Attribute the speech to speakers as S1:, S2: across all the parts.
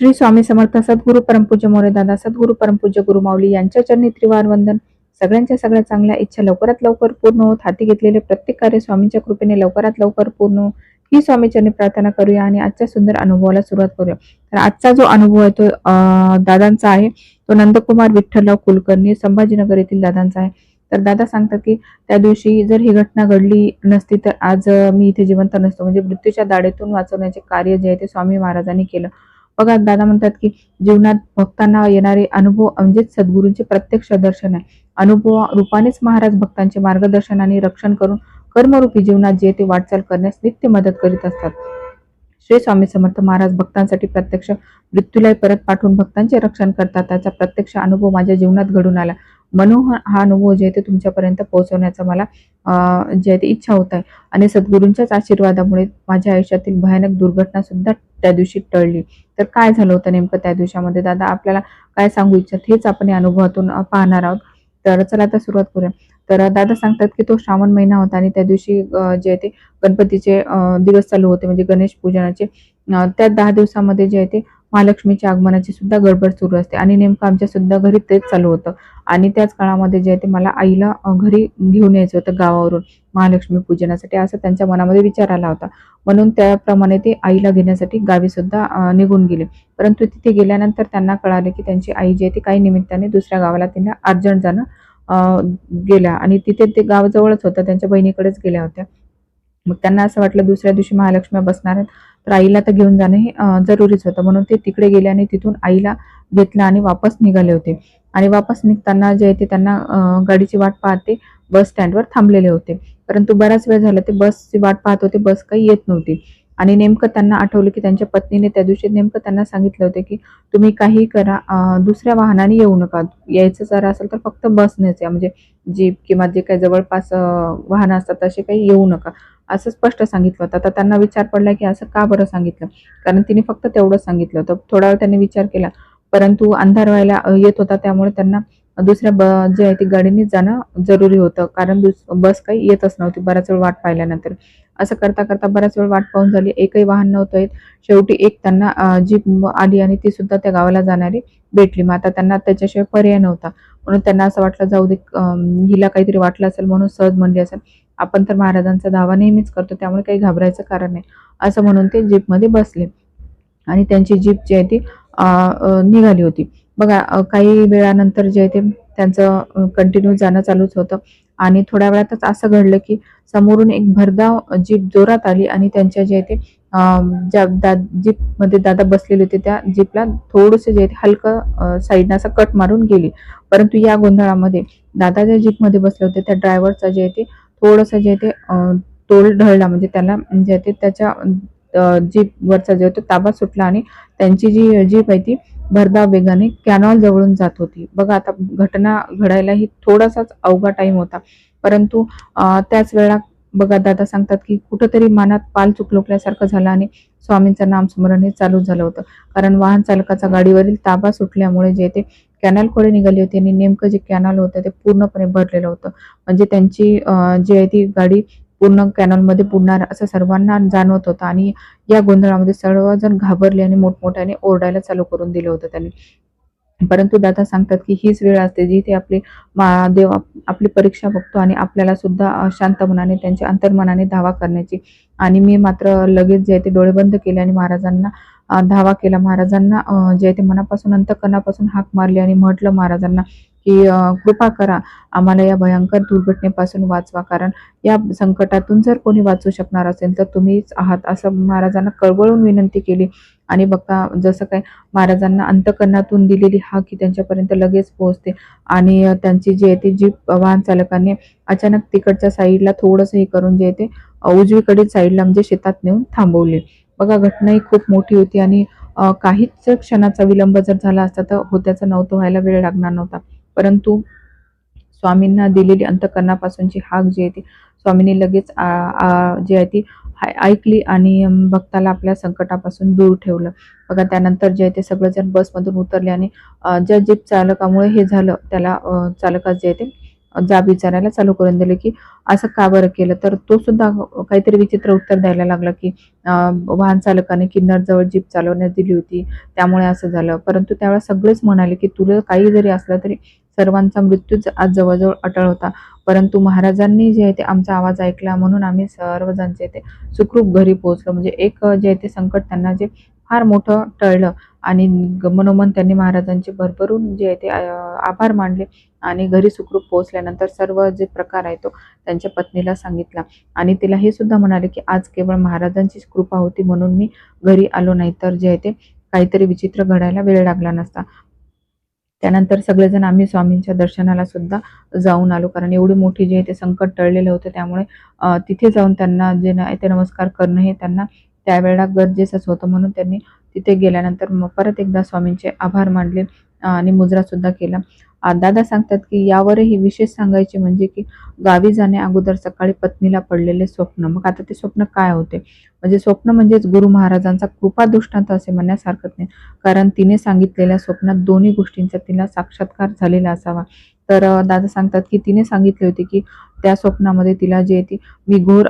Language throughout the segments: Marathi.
S1: श्री स्वामी समर्थ सद्गुरु परमपूज्य मोरेदादा दादा परमपूज्य गुरुमाऊली यांच्या चरणी त्रिवार वंदन. सगळ्यांच्या सगळ्या चांगल्या इच्छा लवकरात लवकर पूर्ण होत. हाती घेतलेले प्रत्येक कार्य स्वामींच्या कृपेने लवकरात लवकर पूर्ण ही ही स्वामीचरणी प्रार्थना करूया आणि आजच्या सुंदर अनुभवाला सुरुवात करूया. तर आजचा जो अनुभव आहे तो दादांचा आहे. तो नंदकुमार विठ्ठलराव कुलकर्णी संभाजीनगर येथील दादांचा आहे. तर दादा सांगतात की त्या दिवशी जर ही घटना घडली नसती तर आज मी इथे जिवंत नसतो. म्हणजे मृत्यूच्या दाढेतून वाचवण्याचे कार्य जे आहे ते स्वामी महाराजांनी केलं. बघा दादा म्हणतात की जीवनात भक्तांना येणारे अनुभव म्हणजेच सद्गुरूंचे प्रत्यक्ष दर्शन आहे. अनुभव रूपानेच महाराज भक्तांचे मार्गदर्शन आणि रक्षण करून कर्मरूपी जीवनात जे ते वाटचाल करण्यास नित्य मदत करीत असतात. श्री स्वामी समर्थ महाराज भक्तांसाठी प्रत्यक्ष मृत्यूलाही परत पाठवून भक्तांचे रक्षण करतात. त्याचा प्रत्यक्ष अनुभव माझ्या जीवनात घडून आला. मनोहर हा- अनुभव जे आहे ते तुमच्यापर्यंत पोहोचवण्याचा मला जे आहे ते इच्छा होत आहे. आणि सद्गुरूंच्याच आशीर्वादामुळे माझ्या आयुष्यातील भयानक दुर्घटना सुद्धा त्या दिवशी टळली. तर काय झालं होतं नेमकं त्या दिवसामध्ये? दादा आपल्याला काय सांगू इच्छित हेच आपण या अनुभवातून पाहणार आहोत. तर चला आता सुरुवात करूया. तर दादा सांगतात की तो श्रावण महिना होता आणि त्या दिवशी जे आहे ते गणपतीचे दिवस चालू होते म्हणजे गणेश पूजनाचे. त्या दहा दिवसामध्ये जे आहे ते महालक्ष्मीच्या आगमनाची सुद्धा गडबड सुरू असते. आणि नेमकं आमच्या सुद्धा घरी तेच चालू होतं. आणि त्याच काळामध्ये जे आहे ते मला आईला घरी घेऊन यायचं होतं गावावरून महालक्ष्मी पूजनासाठी. असं त्यांच्या मनामध्ये विचार आला होता. म्हणून त्याप्रमाणे ते आईला घेण्यासाठी गावी सुद्धा निघून गेले. परंतु तिथे गेल्यानंतर त्यांना कळाले की त्यांची आई जी आहे ती काही निमित्ताने दुसऱ्या गावाला त्यांना अर्जंट जाणं गेल्या. आणि तिथे ते गाव जवळच होतं. त्यांच्या बहिणीकडेच गेल्या होत्या. मग त्यांना असं वाटलं दुसऱ्या दिवशी महालक्ष्मी बसणार आहेत. तर आईला तर घेऊन जाणं हे जरुरीच होतं. म्हणून ते तिकडे गेले आणि तिथून आईला घेतलं आणि वापस निघाले होते. आणि वापस निघताना जे ते त्यांना गाडीची वाट पाहते बस स्टँडवर थांबलेले होते. परंतु बराच वेळ झाला ते बसची वाट पाहत होते बस काही येत नव्हती. आणि नेमकं त्यांना आठवलं की त्यांच्या पत्नीने त्या दिवशी नेमकं त्यांना सांगितलं होतं की तुम्ही काही करा दुसऱ्या वाहनाने येऊ नका. यायचं जर असेल तर फक्त बसनेच या. म्हणजे जीप किंवा जे काही जवळपास वाहनं असतात तसे काही येऊ नका. असं स्पष्ट सांगितलं होतं. आता त्यांना विचार पडला की असं का बरं सांगितलं? कारण तिने फक्त तेवढंच सांगितलं होतं. थोडा वेळ त्यांनी विचार केला. परंतु अंधार व्हायला येत होता. त्यामुळे त्यांना दुसऱ्या ब जे आहे ती गाडीनेच जाणं जरुरी होतं. कारण दुस बस काही येतच नव्हती. बराच वेळ वाट पाहिल्यानंतर. असं करता करता बराच वेळ वाट पाहून झाली. एकही वाहन नव्हतं येत. शेवटी एक त्यांना जीप आली आणि ती सुद्धा त्या गावाला जाणारी भेटली. मग आता त्यांना त्याच्याशिवाय पर्याय नव्हता. म्हणून त्यांना असं वाटलं जाऊ दे हिला काहीतरी वाटलं असेल म्हणून सहज म्हणली असेल. आपण तर महाराजांचा धावा नेहमीच करतो त्यामुळे काही घाबरायचं कारण नाही असं म्हणून ते जीपमध्ये बसले. आणि त्यांची जीप जी आहे ती निघाली होती. बघा काही वेळानंतर जे आहे ते त्यांचं कंटिन्यू जाणं चालूच होतं. आणि थोड्या वेळातच असं घडलं की समोरून एक भरधाव जीप जोरात आली आणि त्यांच्या जे आहे ते ज्या दा जीपमध्ये दादा बसलेले होते त्या जीपला थोडंसं जे आहे ते हलकं साईडनं असं कट मारून गेली. परंतु या गोंधळामध्ये दादा ज्या जीपमध्ये बसले होते त्या ड्रायव्हरचा जे आहे ते थोडंसं जे ते तोल ढळला म्हणजे त्याला जे ते त्याच्या जीपवरचा जे होता ताबा सुटला आणि त्यांची जी जीप आहे ती भरधाव वेगाने कॅनॉल जवळून जात होती. बघा आता घटना घडायला ही थोडासाच अवघा टाइम होता. परंतु त्याच वेळा बघा दादा सांगतात की कुठंतरी मनात पाल चुकलोकल्यासारखं झालं आणि स्वामींचं नामस्मरण हे चालू झालं होतं. कारण वाहन चालकाचा गाडीवरील ताबा सुटल्यामुळे जे ते कॅनलकडे निघाली होती आणि नेमकं जे कॅनल होतं ते पूर्णपणे भरलेलं होतं. म्हणजे त्यांची जी आहे ती गाडी पूर्ण कॅनलमध्ये बुडणार असं सर्वांना जाणवत होतं आणि या गोंधळामध्ये सर्वजण घाबरले आणि मोठमोठ्याने ओरडायला चालू करून दिलं होतं त्यांनी. परंतु दादा सांगतात की हीच वेळ असते जिथे आपली देव आपली परीक्षा बघतो आणि आपल्याला सुद्धा शांत मनाने त्यांच्या अंतर्मनाने धावा करण्याची. आणि मी मात्र लगेच जे आहे ते डोळे बंद केले आणि महाराजांना धावा केला महाराजांना. जे आहे ते मनापासून अंतकरणापासून हाक मारली आणि म्हटलं महाराजांना की कृपा करा आम्हाला या भयंकर दुर्घटनेपासून वाचवा. कारण या संकटातून जर कोणी वाचू शकणार असेल तर तुम्हीच आहात असं महाराजांना कळवळून विनंती केली. आणि बघता जसं काय महाराजांना अंतकरणातून दिलेली हाक ही त्यांच्यापर्यंत लगेच पोहोचते. आणि त्यांची जी आहे ती जीप वाहन चालकाने अचानक तिकडच्या साईडला थोडंसं हे करून जे आहे ते उजवीकडील साईडला म्हणजे शेतात नेऊन थांबवले. बघा घटना ही खूप मोठी होती आणि काहीच क्षणाचा विलंब जर झाला असता तर होत्याचं नव्हतं व्हायला वेळ लागणार नव्हता. परंतु स्वामींना दिलेली अंतकरणापासूनची हाक जी आहे ती स्वामींनी लगेच आ, जी आहे ती हाय- ऐकली आणि भक्ताला आपल्या संकटापासून दूर ठेवलं. बघा त्यानंतर जे आहे ते सगळेजण बसमधून उतरले आणि ज्या जीप चालकामुळे हे झालं त्याला चालकास जे आहे ते जाब विचारायला चालू करून दिले की असं का बरं केलं? तर तो सुद्धा काहीतरी विचित्र उत्तर द्यायला लागला की वाहन चालकाने किन्नरजवळ जीप चालवण्यात दिली होती. त्यामुळे असं झालं. परंतु त्यावेळेस सगळेच म्हणाले की तुला काही जरी असलं तरी सर्वांचा मृत्यूच आज जवळजवळ अटळ होता. परंतु महाराजांनी जे आहे ते आमचा आवाज ऐकला म्हणून आम्ही सर्वजण जे ते सुखरूप घरी पोहोचलो. म्हणजे एक जे आहे ते संकट त्यांना जे फार मोठं टळलं. आणि ग- मनोमन त्यांनी महाराजांचे भरभरून जे आहे ते आभार मानले आणि घरी सुखरूप पोहोचल्यानंतर सर्व जे प्रकार आहे तो त्यांच्या पत्नीला सांगितला. आणि तिला हे सुद्धा म्हणाले की आज केवळ महाराजांचीच कृपा होती म्हणून मी घरी आलो नाही. तर जे आहे ते काहीतरी विचित्र घडायला वेळ लागला नसता. त्यानंतर सगळेजण आम्ही स्वामींच्या दर्शनाला सुद्धा जाऊन आलो. कारण एवढी मोठी जे आहे ते संकट टळलेलं होतं त्यामुळे तिथे जाऊन त्यांना जे ना ते नमस्कार करणं हे त्यांना त्यावेळेला गरजेचंच होतं म्हणून त्यांनी तिथे गेल्यानंतर मग परत एकदा स्वामींचे आभार मानले आणि मुजरा सुद्धा केला. दादा सांगतात की यावरही विशेष सांगायचे म्हणजे की गावी जाण्या अगोदर सकाळी पत्नीला पडलेले स्वप्न. मग आता ते स्वप्न काय होते? म्हणजे स्वप्न म्हणजेच गुरु महाराजांचा कृपा दृष्टांत असे म्हणण्यास हरकत नाही. कारण तिने सांगितलेल्या स्वप्नात दोन्ही गोष्टींचा तिला साक्षात्कार झालेला असावा. तर दादा सांगतात की तिने सांगितले होते की त्या स्वप्नामध्ये तिला जे आहे ती मी घोर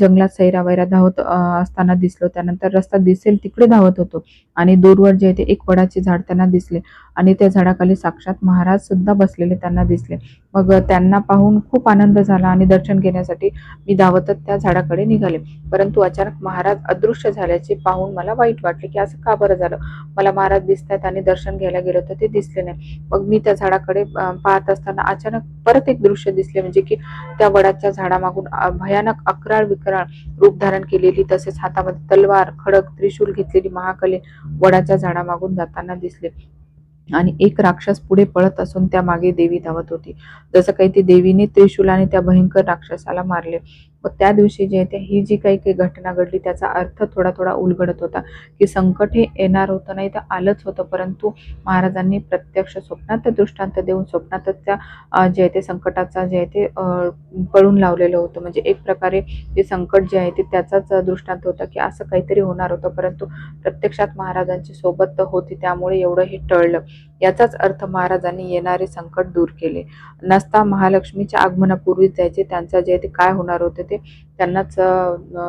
S1: जंगलात सैरा वैरा धावत असताना दिसलो. त्यानंतर रस्ता दिसेल तिकडे धावत होतो. आणि दूरवर जे आहे ते एक वडाचे झाड त्यांना दिसले. आणि त्या झाडाखाली साक्षात महाराज सुद्धा बसलेले त्यांना दिसले. मग त्यांना पाहून खूप आनंद झाला आणि दर्शन घेण्यासाठी मी धावतच त्या झाडाकडे निघाले. परंतु अचानक महाराज अदृश्य झाल्याचे पाहून मला वाईट वाटले की असं का बरं झालं? मला महाराज दिसत आणि दर्शन घ्यायला गेलो तर ते दिसले नाही. मग मी त्या झाडाकडे पाहत असताना अचानक परत एक दृश्य दिसले. म्हणजे की त्या वडाच्या झाडामागून भयानक अकराळ विकराळ रूप धारण केलेली तसेच हातामध्ये तलवार खडक त्रिशूल घेतलेली महाकले वडाच्या झाडामागून जाताना दिसले. आणि एक राक्षस पुढे पळत असून त्या मागे देवी धावत होती. जसं काही ती देवीने त्रिशूलाने त्या भयंकर राक्षसाला मारले. त्या दिवशी जे आहे ते ही जी काही काही घटना घडली त्याचा अर्थ थोडा थोडा उलगडत होता. की संकट हे येणार होतं नाही तर आलंच होतं. परंतु महाराजांनी प्रत्यक्ष स्वप्नात दृष्टांत देऊन स्वप्नातच त्या जे आहे ते संकटाचा जे आहे ते पळून लावलेलं होतं. म्हणजे एक प्रकारे ते संकट जे आहे ते त्याचाच दृष्टांत होता की असं काहीतरी होणार होतं. परंतु प्रत्यक्षात महाराजांची सोबत होती त्यामुळे एवढं हे टळलं. याचाच अर्थ महाराजांनी येणारे संकट दूर केले. नसता महालक्ष्मीच्या आगमनापूर्वीच जायचे. त्यांचा जे ते काय होणार होते ते त्यांनाच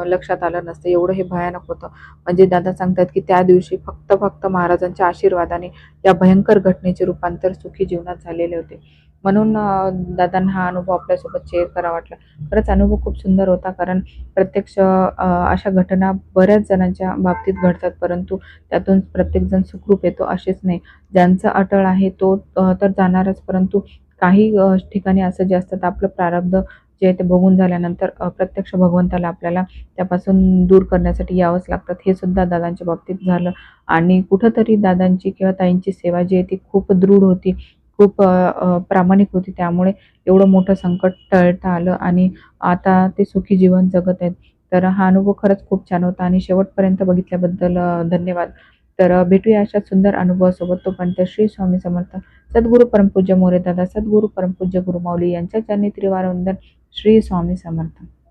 S1: लक्षात आलं नसतं. एवढं हे भयानक होतं. म्हणजे दादा सांगतात की त्या दिवशी फक्त फक्त महाराजांच्या आशीर्वादाने या भयंकर घटनेचे रूपांतर सुखी जीवनात झालेले होते. म्हणून दादांना हा अनुभव आपल्यासोबत शेअर करा वाटला. खरंच अनुभव खूप सुंदर होता कारण प्रत्यक्ष अशा घटना बऱ्याच जणांच्या बाबतीत घडतात. परंतु त्यातून प्रत्येकजण सुखरूप येतो असेच नाही. ज्यांचं अटळ आहे तो तर जाणारच. परंतु काही ठिकाणी असं जे असतात तर आपलं प्रारब्ध जे आहे ते बघून झाल्यानंतर प्रत्यक्ष भगवंताला आपल्याला त्यापासून दूर करण्यासाठी यावंच लागतात हे सुद्धा दादांच्या बाबतीत झालं. आणि कुठंतरी दादांची किंवा ताईंची सेवा जी आहे ती खूप दृढ होती खूप प्रामाणिक होती. त्यामुळे एवढं मोठं संकट टळता आलं आणि आता ते सुखी जीवन जगत आहेत. तर हा अनुभव खरंच खूप छान होता आणि शेवटपर्यंत बघितल्याबद्दल धन्यवाद. तर भेटूया अशा सुंदर अनुभवासोबत. तोपर्यंत श्री स्वामी समर्थ. सद्गुरू परमपूज्य मोरे दादा सद्गुरू परमपूज्य गुरुमाऊली यांच्या चरणी त्रिवार वंदन. श्री स्वामी समर्थ.